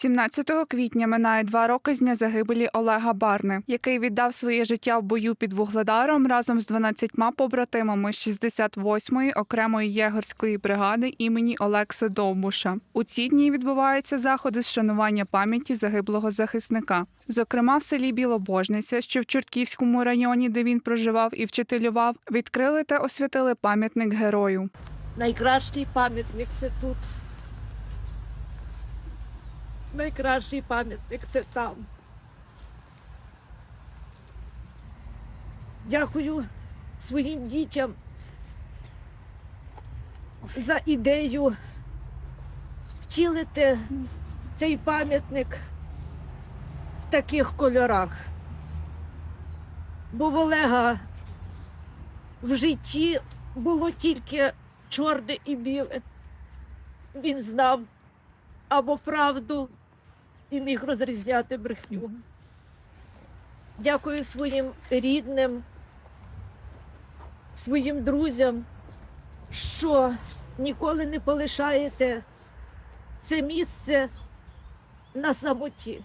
17 квітня минає два роки з дня загибелі Олега Барни, який віддав своє життя в бою під Вугледаром разом з 12 побратимами 68-ї окремої єгорської бригади імені Олекси Довбуша. У ці дні відбуваються заходи з шанування пам'яті загиблого захисника. Зокрема, в селі Білобожниця, що в Чортківському районі, де він проживав і вчителював, відкрили та освятили пам'ятник герою. Найкращий пам'ятник це тут. Найкращий пам'ятник це там. Дякую своїм дітям за ідею втілити цей пам'ятник в таких кольорах. Бо в Олега в житті було тільки чорне і біле. Він знав або правду і міг розрізняти брехню. Дякую своїм рідним, своїм друзям, що ніколи не полишаєте це місце на самоті.